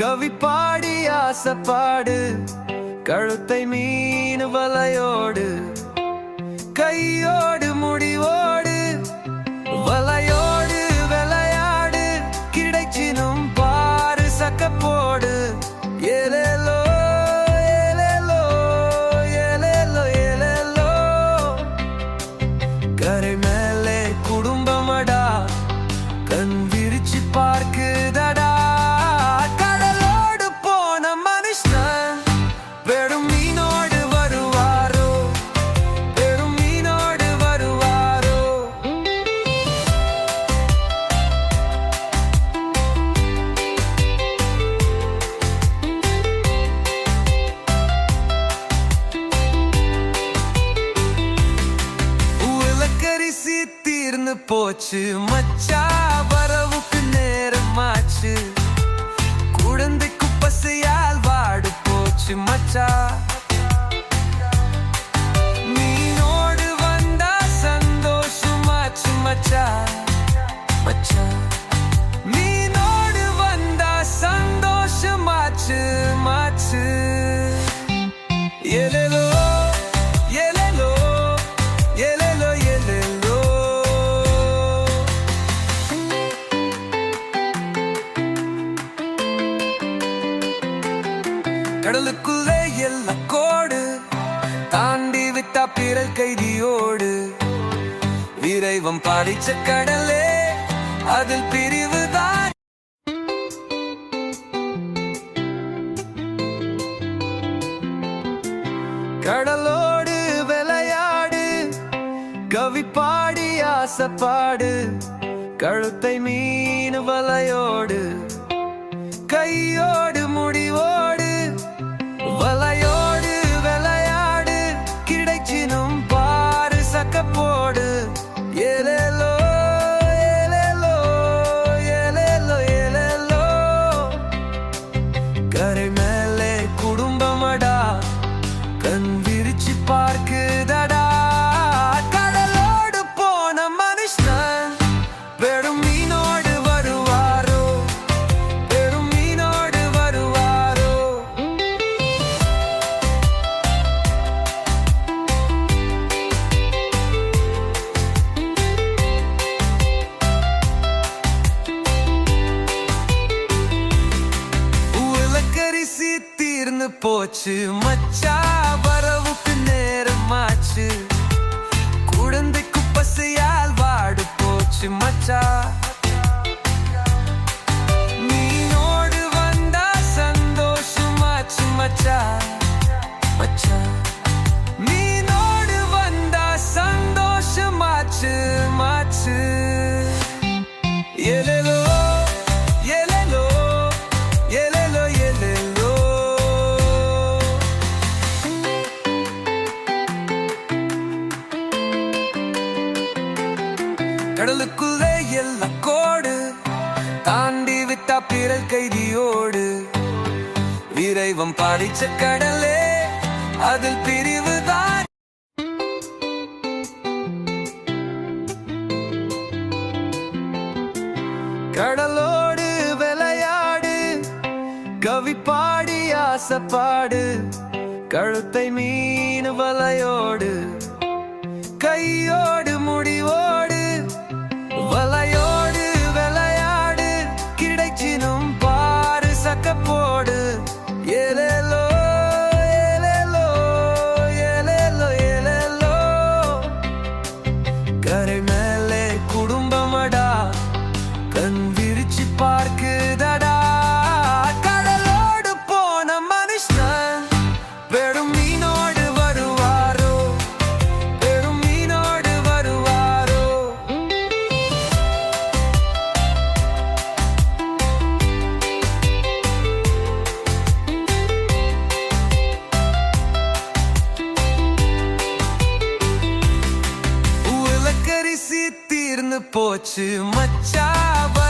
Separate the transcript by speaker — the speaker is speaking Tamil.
Speaker 1: கவி பாடி ஆசப்பாடு கழுத்தை மீன் வலையோடு கையோடு முடிவோடு வலையோடு விளையாடு கிடைச்சினும் பாரு சக்கப்போடு. ஏலேலோ ஏலேலோ ஏலேலோ ஏலேலோ. கரை மேலே குடும்பமடா கண் விரிச்சு போச்சு. மச்சா வரவுக்கு நேரமாச்சு. குழந்தைக்கு பசையால் வாடு போச்சு மச்சா. நீனோடு வந்தா சந்தோஷமாச்சு மச்சா. மச்சா. கடலுக்குள்ளே எல்லா கோடு தாண்டி விட்டா பிறல் கைதியோடு. விரைவம் பாடிச்ச கடலே அதில் பிரிவுதான் கடலோடு விளையாடு கவி பாடி ஆசப்பாடு. கழுத்தை மீன் வலையோடு. தீர்ந்து போச்சு. மச்சா வரவுக்கு நேரமாச்சு. குழந்தைக்கு பசையால் வாடு போச்சு மச்சா. மீனோடு வந்தா சந்தோஷமாச்சு மச்சா. கடலுக்குள்ளே எல்லா கோடு தாண்டி விட்டா பிறல் கைதியோடு. விரைவம் பாடிச்ச கடலே அதில் பிரிவுதான் கடலோடு விளையாடு கவிப்பாடி பாடி ஆசப்பாடு. கழுத்தை மீன் வலையோடு. கரை மேலே குடும்பமடா சேர்ந்து போச்சு மச்சாவ.